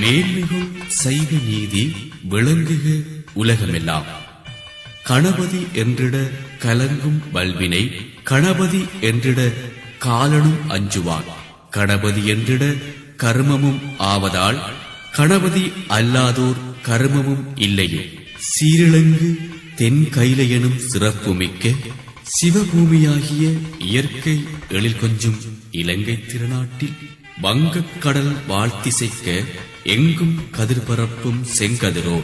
மேன்மைகள் செய்க நீதி விளங்குக உலகமெல்லாம். கணபதி என்றிட கலங்கும் வல்வினை கணபதி என்றிட காலனும் அஞ்சுவான். கணபதி என்றிட கர்மமும் ஆவதால் கணபதி அல்லாதோர் கர்மமும் இல்லையே. சீரிழங்கு தென் கைலையனும் சிறப்புமிக்க சிவபூமியாகிய இயற்கை எழில் கொஞ்சும் இலங்கை திருநாட்டில் வங்கக்கடல் வாழ்த்திசைக்க எங்கும் கதிர்பரப்பும் செங்கதிரோ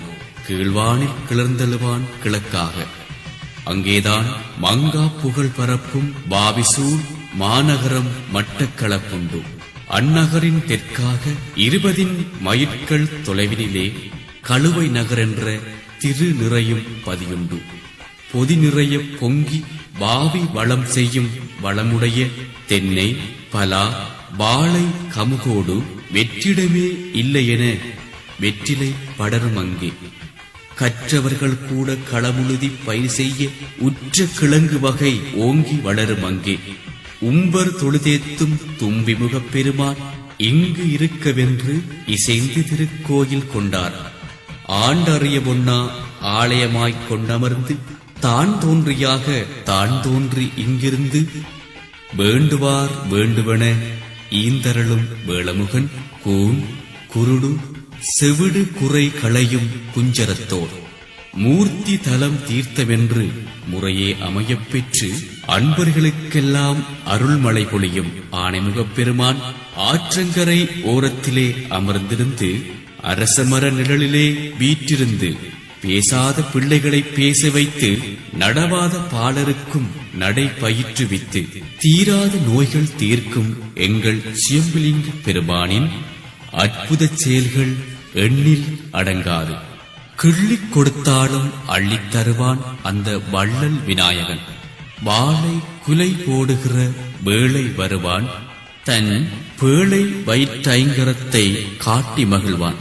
கீழ்வானில் கிளர்ந்தெழுவான் கிழக்காக. அங்கேதான் மங்கா புகழ் பரப்பும் பாவிசூர் மாநகரம் மட்டக்களப்புண்டு. அந்நகரின் தெற்காக இருபதின் மயிட்கள் தொலைவினிலே கழுவை நகர் என்ற திரு நிறையும் பதியுண்டு. பொதி நிறைய பொங்கி பாவி வளம் செய்யும் வளமுடைய தென்னை பலா வாழை கமுகோடு வெற்றிடமே இல்லையென வெற்றிலை படரும் அங்கே. கற்றவர்கள் கூட களமுழுதி பயிர் செய்ய உற்ற கிழங்கு வகை ஓங்கி வளரும் அங்கே. உம்பர் தொழுதேத்தும் தும்பிமுகப் பெருமான் இங்கு இருக்கவென்று இசைந்து திருக்கோயில் கொண்டார். ஆண்டறிய பொன்னா ஆலயமாய்க் கொண்டமர்ந்து தான் தோன்றியாக தான் தோன்றி இங்கிருந்து வேண்டுவார் வேண்டுவன ஈந்தரளும் வேளமுகன் கூன் குருடு செவிடு குறை களையும் குஞ்சரத்தோர். மூர்த்தி தலம் தீர்த்தமென்று முறையே அமையப் பெற்று அன்பர்களுக்கெல்லாம் அருள்மழை பொழியும் ஆணைமுகப் பெருமான் ஆற்றங்கரை ஓரத்திலே அமர்ந்திருந்து அரசமர நிழலிலே வீற்றிருந்து பேசாத பிள்ளைகளை பேச வைத்து நடவாத பாலருக்கும் நடை பயிற்றுவித்து தீராத நோய்கள் தீர்க்கும் எங்கள் சியம்புலிங்க பெருமானின் அற்புத செயல்கள் எண்ணில் அடங்காது. கிள்ளிக் கொடுத்தாலும் அள்ளித் தருவான் அந்த வள்ளல் விநாயகன். வாளை குலை போடுகிற வேளை வருவான். தன் பேழை வயிற்றைங்கரத்தை காட்டி மகிழ்வான்.